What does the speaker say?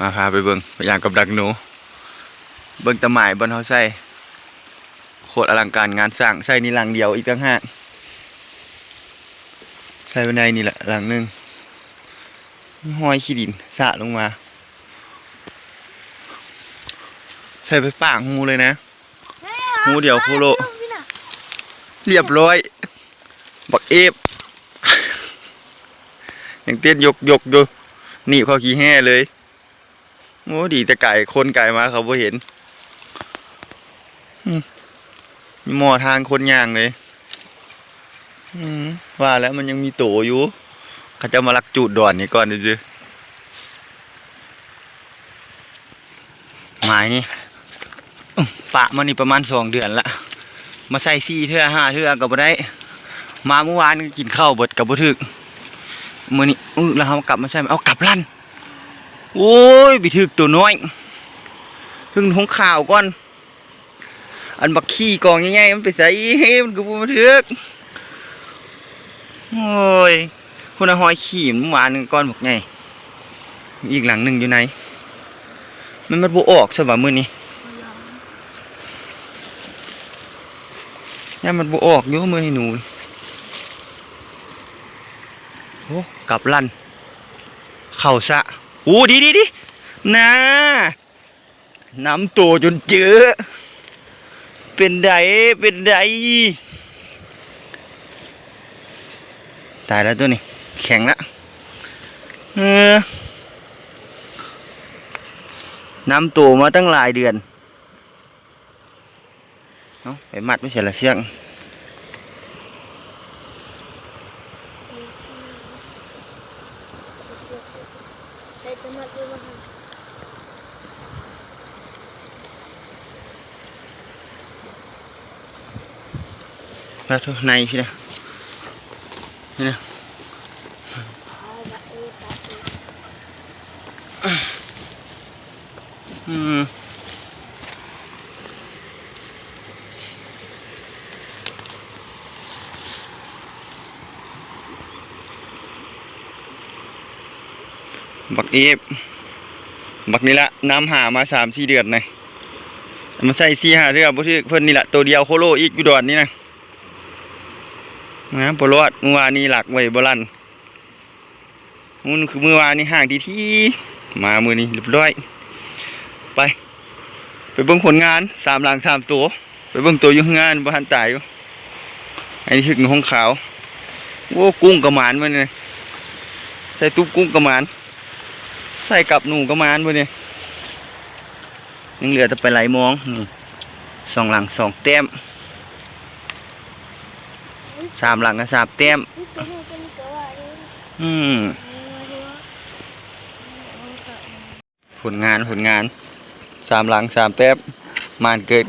มาพาไปเบิ่งอย่างกับดักหนู เบิ่งตะหมายบนเฮาใส่โคตรอลังการงานสร้างใส่นี่หลังเดียวอีกต่างห้าใส่ไว้ในนี่แหละหลังหนึ่งห้อยขี้ดินสะลงมา ใส่ไปฝางงูเลยนะงูเดียวโคโลเรียบร้อย บักเอฟยังเต้นยกยกอยู่หนี่เขาขี้แห่เลย โอ้ดีแต่ไก่คนไก่มาเขาบ่เห็นมีหมอทางคนย่างเลยว่าแล้วมันยังมีโตอยู่เขาจะมาลักจูดด่อนนี่ก่อนดิซื้อหมายนี่ปะมันนี่ประมาณสองเดือนละมาใส่ซี่เทื่อห้าเทื่อก็บ่ได้ มาเมื่อวานกินข้าวบดกับบ่ถึกมื้อนี้แล้วเฮากลับมาใส่เอากลับลั่น โอ้ยไปถึกตัวน้อยถึงหงข่าวก่อน อันบักขี้กองใหญ่ๆมันไปใส่มันก็บ่มาถึกโอ้ยพุ่นหอยขี้มันเมื่อวานก้อนบักใหญ่อีกหลังหนึ่งอยู่ไหน มันมันบ่ออกซะว่ามื้อนี้ย่ามันบ่ออกอยู่มือนี่หนูโอ้กลับลั่น เข่าสะ โอ้ดีดีดีนะน้ำตัวจนเจอ เป็นไดเป็นไดตายแล้วตัวนี้ แข็งละเออน้ำตัวมาตั้งหลายเดือน เอาไปมัดไม่เสียละเสียง แล้วทุในพี่นะนี่นะอืม บักเอฟบักนี่ละน้ำหามาสามสี่เดือนนะเอามาใส่สี่หาเรือบ่ถือเพิ่นนี่ละตัวเดียวโคโลอีกอยู่ดอนนี่นะนะบรอดเมื่อวานนี้หลักไว้บรันมันคือเมื่อวานนี้ห่างที่ที่มามือนี้เรียบร้อย ไป ไปเบิ่งผลงานสามหลังสามตัว ไปเบิ่งตัวยู่งงานบ้านตายอยู่ไอ้นี่ถึงห้องขาวโอ้กุ้งกระหมานมาเนี่ยใส่ตุ๊บกุ้งกระหมาน ใส่กับหนูกระมานมาเนี่ยยังเหลือแต่ไปไหลมองนี่สองหลังสองแต้มสามหลังกับสามเต็มอืมผลงานผลงานสามหลังสามเต็มมานเกิด